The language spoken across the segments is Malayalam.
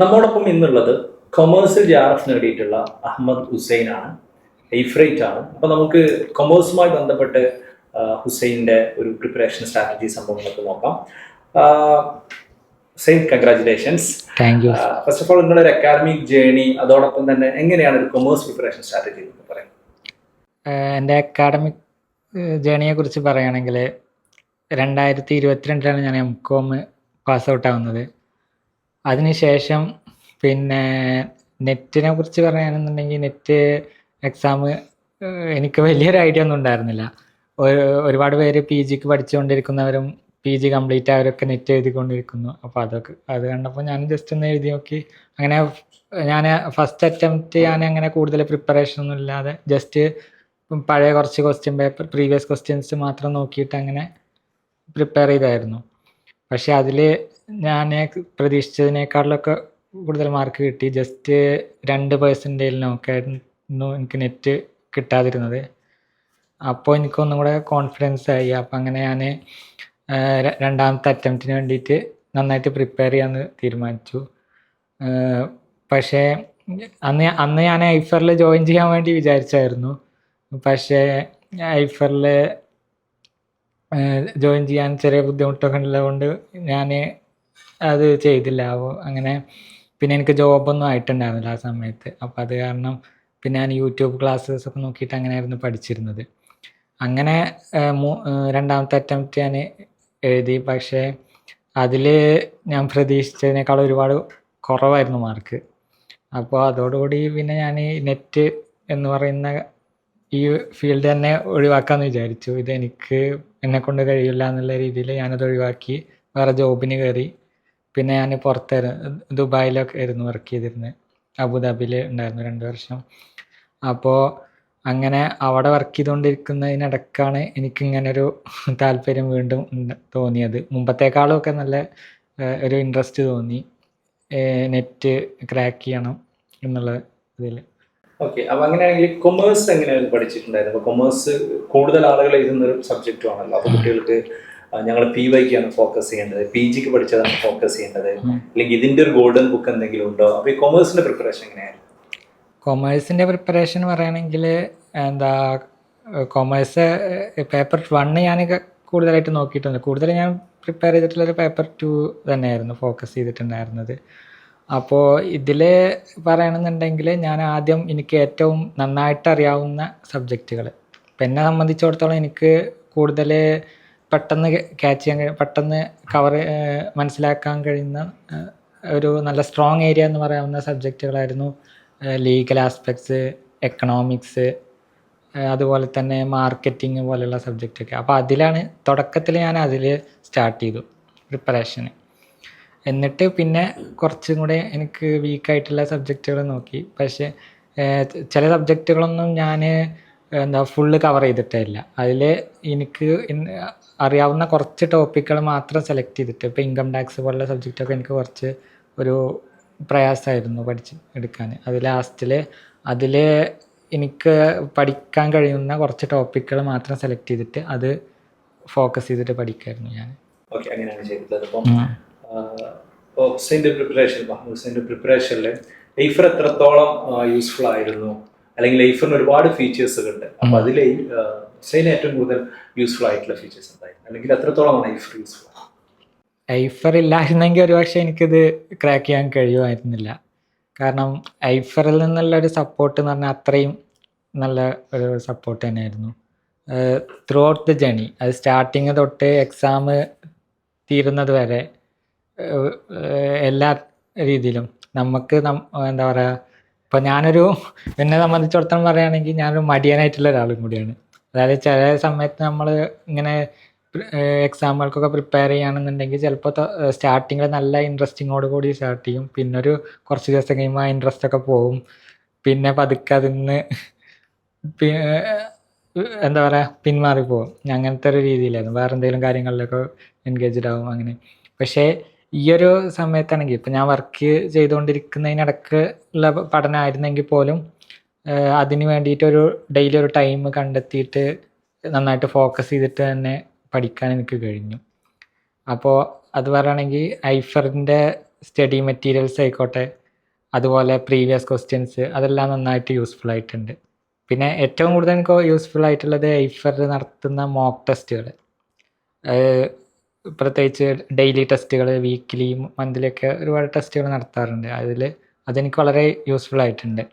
നമ്മോടൊപ്പം ഇന്നുള്ളത് കൊമേഴ്സിൽ ജെ ആർ എഫ് നേടിയിട്ടുള്ള അഹമ്മദ് ഹുസൈൻ ആണ് എയ്ഫ്രൈറ്റ് ആണ്. അപ്പൊ നമുക്ക് കൊമേഴ്സുമായി ബന്ധപ്പെട്ട് ഹുസൈന്റെ ഒരു പ്രിപ്പറേഷൻ സ്ട്രാറ്റജി സംഭവങ്ങളൊക്കെ നോക്കാം. Hussain congratulations thank you first of all നിങ്ങളുടെ ഒരു അക്കാഡമിക് ജേണി അതോടൊപ്പം തന്നെ എങ്ങനെയാണ് ഒരു കൊമേഴ്സ് പ്രിപ്പറേഷൻ സ്ട്രാറ്റജി എന്ന് പറയാം എന്റെ അക്കാഡമിക് ജേണിയെ കുറിച്ച് പറയുകയാണെങ്കിൽ രണ്ടായിരത്തി ഇരുപത്തിരണ്ടിലാണ് ഞാൻ എം കോം പാസ് ഔട്ട് ആവുന്നത്. അതിനുശേഷം പിന്നെ നെറ്റിനെ കുറിച്ച് പറയുകയാണെന്നുണ്ടെങ്കിൽ നെറ്റ് എക്സാം എനിക്ക് വലിയൊരു ഐഡിയ ഒന്നും ഉണ്ടായിരുന്നില്ല. ഒരു- ഒരുപാട് പേര് പി ജിക്ക് പഠിച്ചുകൊണ്ടിരിക്കുന്നവരും പി ജി കംപ്ലീറ്റ് ആയവരൊക്കെ നെറ്റ് എഴുതിക്കൊണ്ടിരിക്കുന്നു. അപ്പോൾ അതൊക്കെ അത് കണ്ടപ്പോൾ ഞാൻ ജസ്റ്റ് ഒന്ന് എഴുതി നോക്കി. അങ്ങനെ ഞാൻ ഫസ്റ്റ് അറ്റംപ്റ്റ് ഞാൻ അങ്ങനെ കൂടുതൽ പ്രിപ്പറേഷൻ ഒന്നും ഇല്ലാതെ ജസ്റ്റ് പഴയ കുറച്ച് ക്വസ്റ്റ്യൻ പേപ്പർ പ്രീവിയസ് ക്വസ്റ്റ്യൻസ് മാത്രം നോക്കിയിട്ട് അങ്ങനെ പ്രിപ്പയർ ചെയ്തായിരുന്നു. പക്ഷെ അതിൽ ഞാൻ പ്രതീക്ഷിച്ചതിനേക്കാളിലൊക്കെ കൂടുതൽ മാർക്ക് കിട്ടി. ജസ്റ്റ് രണ്ട് പേഴ്സന്റേജിനൊക്കെ ആയിരുന്നു എനിക്ക് നെറ്റ് കിട്ടാതിരുന്നത്. അപ്പോൾ എനിക്കൊന്നും കൂടെ കോൺഫിഡൻസ് ആയി. അപ്പം അങ്ങനെ ഞാൻ രണ്ടാമത്തെ അറ്റംപ്റ്റിന് വേണ്ടിയിട്ട് നന്നായിട്ട് പ്രിപ്പയർ ചെയ്യാമെന്ന് തീരുമാനിച്ചു. പക്ഷേ അന്ന് അന്ന് ഞാൻ ഐഫറിൽ ജോയിൻ ചെയ്യാൻ വേണ്ടി വിചാരിച്ചായിരുന്നു. പക്ഷേ ഐഫറിൽ ജോയിൻ ചെയ്യാൻ ചെറിയ ബുദ്ധിമുട്ടൊക്കെ ഉള്ളതുകൊണ്ട് ഞാൻ അത് ചെയ്തില്ല. അപ്പോൾ അങ്ങനെ പിന്നെ എനിക്ക് ജോബൊന്നും ആയിട്ടുണ്ടായിരുന്നില്ല ആ സമയത്ത്. അപ്പോൾ അത് കാരണം പിന്നെ ഞാൻ യൂട്യൂബ് ക്ലാസ്സസ് ഒക്കെ നോക്കിയിട്ട് അങ്ങനെയായിരുന്നു പഠിച്ചിരുന്നത്. അങ്ങനെ രണ്ടാമത്തെ അറ്റംപ്റ്റ് ഞാൻ എഴുതി. പക്ഷേ അതിൽ ഞാൻ പ്രതീക്ഷിച്ചതിനേക്കാൾ ഒരുപാട് കുറവായിരുന്നു മാർക്ക് അപ്പോൾ അതോടുകൂടി പിന്നെ ഞാൻ ഈ നെറ്റ് എന്ന് പറയുന്ന ഈ ഫീൽഡ് തന്നെ ഒഴിവാക്കാമെന്ന് വിചാരിച്ചു. ഇത് എനിക്ക് എന്നെ കൊണ്ട് കഴിയില്ല എന്നുള്ള രീതിയിൽ ഞാനത് ഒഴിവാക്കി. വേറെ ജോബിന് കയറി. പിന്നെ ഞാൻ പുറത്തായിരുന്നു. ദുബായിലൊക്കെ ആയിരുന്നു വർക്ക് ചെയ്തിരുന്നത് അബുദാബിയിൽ ഉണ്ടായിരുന്നു രണ്ട് വർഷം. അപ്പോൾ അങ്ങനെ അവിടെ വർക്ക് ചെയ്തുകൊണ്ടിരിക്കുന്നതിനിടക്കാണ് എനിക്ക് ഇങ്ങനെ ഒരു താല്പര്യം വീണ്ടും തോന്നിയത്. മുമ്പത്തേക്കാളും ഒക്കെ നല്ല ഒരു ഇൻട്രസ്റ്റ് തോന്നി. നെറ്റ് ക്രാക്ക് ചെയ്യണം എന്നുള്ള ഇതിൽ ഓക്കെ അപ്പൊ അങ്ങനെയാണെങ്കിൽ കൊമേഴ്സ് എങ്ങനെയാണ് പഠിച്ചിട്ടുണ്ടായിരുന്നു കൊമേഴ്സ് കൂടുതൽ ആളുകൾ എഴുതുന്ന ഒരു സബ്ജക്റ്റും ആണല്ലോ. അപ്പൊ കുട്ടികൾക്ക് ഞങ്ങൾ പി വൈക്കാണ് ഫോക്കസ് ചെയ്യേണ്ടത്. പി ജിക്ക് പഠിച്ചതാണ് ഫോക്കസ് ചെയ്യേണ്ടത്. അല്ലെങ്കിൽ ഇതിന്റെ ഒരു ഗോൾഡൻ ബുക്ക് എന്തെങ്കിലും ഉണ്ടോ? അപ്പൊ ഈ കൊമേഴ്സിന്റെ പ്രിപ്പറേഷൻ എങ്ങനെയായിരുന്നു? കൊമേഴ്സിന്റെ പ്രിപ്പറേഷൻ പറയുകയാണെങ്കിൽ എന്താ കൊമേഴ്സ് പേപ്പർ വണ്ണ് ഞാൻ കൂടുതലായിട്ട് നോക്കിയിട്ടുണ്ട്. കൂടുതൽ ഞാൻ പ്രിപ്പയർ ചെയ്തിട്ടുള്ളത് പേപ്പർ ടു തന്നെയായിരുന്നു ഫോക്കസ് ചെയ്തിട്ടുണ്ടായിരുന്നത്. അപ്പോൾ ഇതിൽ പറയണമെന്നുണ്ടെങ്കിൽ ഞാൻ ആദ്യം എനിക്ക് ഏറ്റവും നന്നായിട്ട് അറിയാവുന്ന സബ്ജക്റ്റുകൾ ഇപ്പം എന്നെ സംബന്ധിച്ചിടത്തോളം എനിക്ക് കൂടുതൽ പെട്ടെന്ന് ക്യാച്ച് ചെയ്യാൻ കഴിയും പെട്ടെന്ന് കവർ മനസ്സിലാക്കാൻ കഴിയുന്ന ഒരു നല്ല സ്ട്രോങ് ഏരിയ എന്ന് പറയാവുന്ന സബ്ജക്റ്റുകളായിരുന്നു ലീഗൽ ആസ്പെക്ട്സ് എക്കണോമിക്സ് അതുപോലെ തന്നെ മാർക്കറ്റിംഗ് പോലെയുള്ള സബ്ജക്റ്റൊക്കെ അപ്പോൾ അതിലാണ് തുടക്കത്തിൽ ഞാൻ അതിൽ സ്റ്റാർട്ട് ചെയ്തു പ്രിപ്പറേഷന് എന്നിട്ട് പിന്നെ കുറച്ചും കൂടെ എനിക്ക് വീക്കായിട്ടുള്ള സബ്ജക്റ്റുകൾ നോക്കി. പക്ഷേ ചില സബ്ജക്റ്റുകളൊന്നും ഞാൻ എന്താ ഫുള്ള് കവർ ചെയ്തിട്ടില്ല അതിൽ എനിക്ക് അറിയാവുന്ന കുറച്ച് ടോപ്പിക്കുകൾ മാത്രം സെലക്ട് ചെയ്തിട്ട് ഇപ്പോൾ ഇൻകം ടാക്സ് പോലുള്ള സബ്ജക്റ്റൊക്കെ എനിക്ക് കുറച്ച് ഒരു പ്രയാസമായിരുന്നു പഠിച്ച് എടുക്കാൻ അത് ലാസ്റ്റിൽ അതിൽ എനിക്ക് പഠിക്കാൻ കഴിയുന്ന കുറച്ച് ടോപ്പിക്കുകൾ മാത്രം സെലക്ട് ചെയ്തിട്ട് അത് ഫോക്കസ് ചെയ്തിട്ട് പഠിക്കായിരുന്നു ഞാൻ ഓക്കെ അങ്ങനെയാണ് ചെയ്തത് അപ്പം ഹുസൈന്റെ പ്രിപ്പറേഷൻ ഹുസൈന്റെ പ്രിപ്പറേഷനിൽ ലൈഫർ എത്രത്തോളം യൂസ്ഫുൾ ആയിരുന്നു? അല്ലെങ്കിൽ ലൈഫിന് ഒരുപാട് ഫീച്ചേഴ്സ് ഉണ്ട്. അപ്പൊ അതിൽ ഡിസൈൻ ഏറ്റവും കൂടുതൽ യൂസ്ഫുൾ ആയിട്ടുള്ള ഫീച്ചേഴ്സ് എന്തായിരുന്നു അല്ലെങ്കിൽ എത്രത്തോളമാണ് ഐഫർ യൂസ്ഫുൾ ഐഫർ ഇല്ലായിരുന്നെങ്കിൽ ഒരുപക്ഷെ എനിക്കിത് ക്രാക്ക് ചെയ്യാൻ കഴിയുമായിരുന്നില്ല. കാരണം ഐഫറിൽ നിന്നുള്ള ഒരു സപ്പോർട്ട് എന്ന് പറഞ്ഞാൽ അത്രയും നല്ല ഒരു സപ്പോർട്ട് തന്നെയായിരുന്നു. ത്രൂ ഔട്ട് ദ ജേണി അത് സ്റ്റാർട്ടിങ് തൊട്ട് എക്സാം തീരുന്നത് വരെ എല്ലാ രീതിയിലും നമുക്ക് എന്താ പറയുക ഇപ്പം ഞാനൊരു എന്നെ സംബന്ധിച്ചിടത്തോളം പറയുകയാണെങ്കിൽ ഞാനൊരു മടിയനായിട്ടുള്ള ഒരാളും കൂടിയാണ്. അതായത് ചില സമയത്ത് നമ്മൾ ഇങ്ങനെ എക്സാമുകൾക്കൊക്കെ പ്രിപ്പയർ ചെയ്യുകയാണെന്നുണ്ടെങ്കിൽ ചിലപ്പോൾ സ്റ്റാർട്ടിങ്ങിൽ നല്ല ഇൻട്രസ്റ്റിങ്ങോട് കൂടി സ്റ്റാർട്ട് ചെയ്യും. പിന്നെ ഒരു കുറച്ച് ദിവസം കഴിയുമ്പോൾ ആ ഇൻട്രസ്റ്റ് ഒക്കെ പോകും പിന്നെ പതുക്കെ അതിന്ന് പി- എന്താ പറയുക പിന്മാറിപ്പോകും അങ്ങനത്തെ ഒരു രീതിയിലായിരുന്നു. വേറെ എന്തെങ്കിലും കാര്യങ്ങളിലൊക്കെ എൻഗേജ്ഡ് ആവും അങ്ങനെ. പക്ഷേ ഈ ഒരു സമയത്താണെങ്കിൽ ഇപ്പം ഞാൻ വർക്ക് ചെയ്തുകൊണ്ടിരിക്കുന്നതിനിടക്ക് ഉള്ള പഠനമായിരുന്നെങ്കിൽ പോലും അതിന് വേണ്ടിയിട്ടൊരു ഡെയിലി ഒരു ടൈം കണ്ടെത്തിയിട്ട് നന്നായിട്ട് ഫോക്കസ് ചെയ്തിട്ട് തന്നെ പഠിക്കാൻ എനിക്ക് കഴിഞ്ഞു. അപ്പോൾ അത് പറയുകയാണെങ്കിൽ ഐഫറിന്റെ സ്റ്റഡി മെറ്റീരിയൽസ് ആയിക്കോട്ടെ അതുപോലെ പ്രീവിയസ് ക്വസ്റ്റ്യൻസ് അതെല്ലാം നന്നായിട്ട് യൂസ്ഫുൾ ആയിട്ടുണ്ട്. പിന്നെ ഏറ്റവും കൂടുതൽ എനിക്ക് യൂസ്ഫുൾ ആയിട്ടുള്ളത് ഐഫർ നടത്തുന്ന മോക്ക് ടെസ്റ്റുകൾ പ്രത്യേകിച്ച് ഡെയിലി ടെസ്റ്റുകൾ വീക്കിലി മന്ത്ലിയൊക്കെ ഒരുപാട് ടെസ്റ്റുകൾ നടത്താറുണ്ട്. അതിൽ അതെനിക്ക് വളരെ യൂസ്ഫുൾ ആയിട്ടുണ്ട്.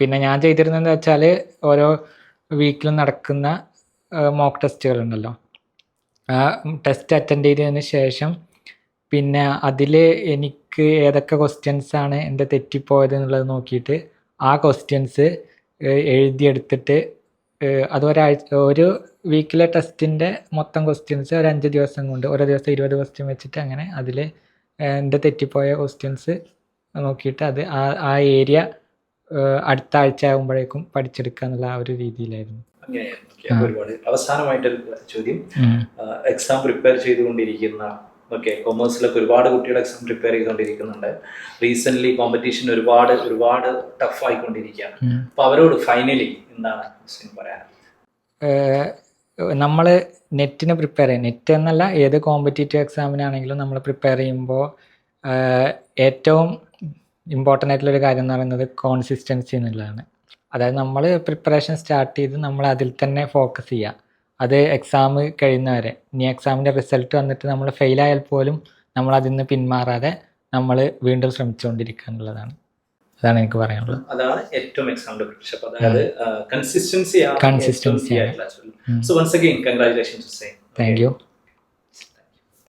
പിന്നെ ഞാൻ ചെയ്തിരുന്നതെന്ന് വെച്ചാൽ ഓരോ വീക്കിലും നടക്കുന്ന മോക്ക് ടെസ്റ്റുകൾ ഉണ്ടല്ലോ ആ ടെസ്റ്റ് അറ്റൻഡ് ചെയ്തതിന് ശേഷം പിന്നെ അതിൽ എനിക്ക് ഏതൊക്കെ ക്വസ്റ്റ്യൻസ് ആണ് എന്റെ തെറ്റിപ്പോയത് എന്നുള്ളത് നോക്കിയിട്ട് ആ ക്വസ്റ്റ്യൻസ് എഴുതിയെടുത്തിട്ട് അത് ഒരാഴ്ച ഒരു വീക്കിലെ ടെസ്റ്റിന്റെ മൊത്തം ക്വസ്റ്റ്യൻസ് ഒരു അഞ്ച് ദിവസം കൊണ്ട് ഓരോ ദിവസം ഇരുപത് ക്വസ്റ്റ്യൻ വെച്ചിട്ട് അങ്ങനെ അതിൽ എന്റെ തെറ്റിപ്പോയ ക്വസ്റ്റ്യൻസ് നോക്കിയിട്ട് അത് ആ ആ ഏരിയ അടുത്ത ആഴ്ച ആകുമ്പോഴേക്കും പഠിച്ചെടുക്കുക എന്നുള്ള ആ ഒരു രീതിയിലായിരുന്നു. അവസാനമായിട്ട് ഒരുപാട് അവസാനമായിട്ടൊരു ചോദ്യം. എക്സാം പ്രിപ്പയർ ചെയ്തുകൊണ്ടിരിക്കുന്ന ഓക്കെ കൊമേഴ്സിലൊക്കെ ഒരുപാട് കുട്ടികൾ എക്സാം പ്രിപ്പയർ ചെയ്തുകൊണ്ടിരിക്കുന്നുണ്ട്. റീസെന്റ് കോമ്പറ്റീഷൻ ഒരുപാട് ഒരുപാട് ടഫ് ആയിക്കൊണ്ടിരിക്കുകയാണ്. അപ്പൊ അവരോട് ഫൈനലി എന്താണ് ഹുസൈൻ പറയാൻ? നമ്മൾ നെറ്റിന് പ്രിപ്പയർ ചെയ്യാം. നെറ്റ് എന്നല്ല ഏത് കോമ്പറ്റേറ്റീവ് എക്സാമിനാണെങ്കിലും നമ്മൾ പ്രിപ്പയർ ചെയ്യുമ്പോൾ ഏറ്റവും ഇമ്പോർട്ടന്റ് ആയിട്ടുള്ളൊരു കാര്യം എന്ന് പറയുന്നത് കോൺസിസ്റ്റൻസി എന്നുള്ളതാണ്. അതായത് നമ്മൾ പ്രിപ്പറേഷൻ സ്റ്റാർട്ട് ചെയ്ത് നമ്മൾ അതിൽ തന്നെ ഫോക്കസ് ചെയ്യുക അത് എക്സാം കഴിയുന്നവരെ. ഇനി എക്സാമിന്റെ റിസൾട്ട് വന്നിട്ട് നമ്മൾ ഫെയിലായാൽ പോലും നമ്മൾ അതിൽ നിന്ന് പിന്മാറാതെ നമ്മൾ വീണ്ടും ശ്രമിച്ചുകൊണ്ടിരിക്കുക എന്നുള്ളതാണ്. അതാണ് എനിക്ക് പറയാനുള്ളത്. അതാണ് ഏറ്റവും എക്സാമ്പിൾ പ്രിപ്പറേഷൻ അതായത് consistency consistency. So once again congratulations thank you